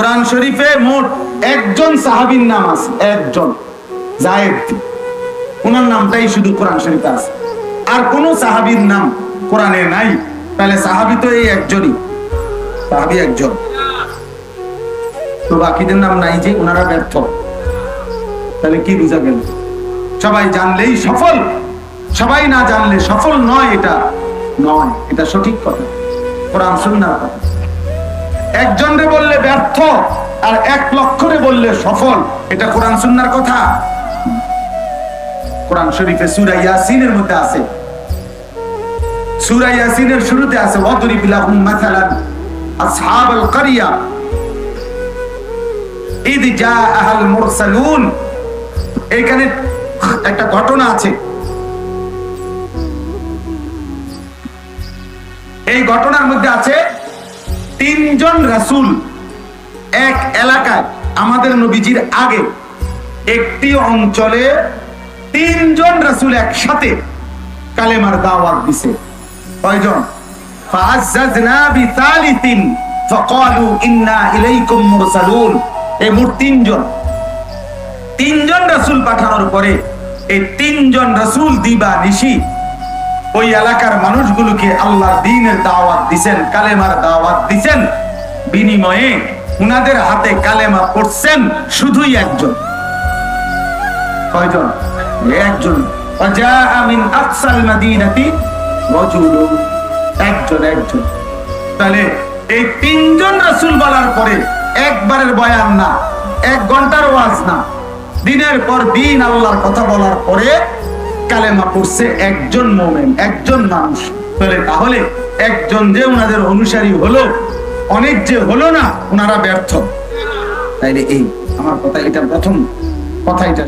কোরআন শরীফে মোট একজন সাহাবীর নাম আছে, একজন। ওনার নামটাই শুধু কোরআন শরীফে আছে। আর কোন সাহাবীর নাম কোরআনে নাই। তাহলে সাহাবী তো এই একজনই। সাহাবী একজন। তো বাকিদের নাম নাই যে ওনারা ব্যর্থ। তাহলে কি বুঝা গেল? সবাই জানলেই সফল। সবাই না জানলে সফল নয় এটা। নয়, এটা সঠিক কথা। কোরআন সুন্নার কথা। একজনরে বললে ব্যর্থ আর এক লক্ষরে বললে সফল। এটা কোরআন সুন্নার কথা। কোরআন শরীফে সূরা ইয়াসিনের মধ্যে আছে। সূরা ইয়াসিনের শুরুতে আছে, ওয়াদরিব লাহুম মাথালান আসহাবাল কারিয়া ইদ জাআহাল মুরসালুন। এখানে একটা ঘটনা আছে। এই ঘটনার মধ্যে আছে তিনজন রাসূল এক এলাকায় আমাদের নবীজির আগে একটি অঞ্চলে তিনজন রাসুল একসাথে কালেমার দাওয়াত দিছে। কয়জন? তিনজন। তিনজন রাসূল পাঠানোর পরে এই তিনজন রাসূল দিবা নিশি ওই এলাকার মানুষগুলোকে আল্লাহর দিনের দাওয়াত দিচ্ছেন কালেমার দাওয়াত দিচ্ছেন বিনিময়ে উনাদের হাতে কালেমা পড়ছেন শুধুই একজন। কয়জন? একজন। একজন একজন। তাহলে কথা বলার পরে কালেমা পড়ছে একজন মোমেন, একজন মানুষ। তাহলে তাহলে একজন যে ওনাদের অনুসারী হলো, অনেক যে হলো না, ওনারা ব্যর্থ। তাইলে এই, আমার কথা, এটা প্রথম কথা, এটা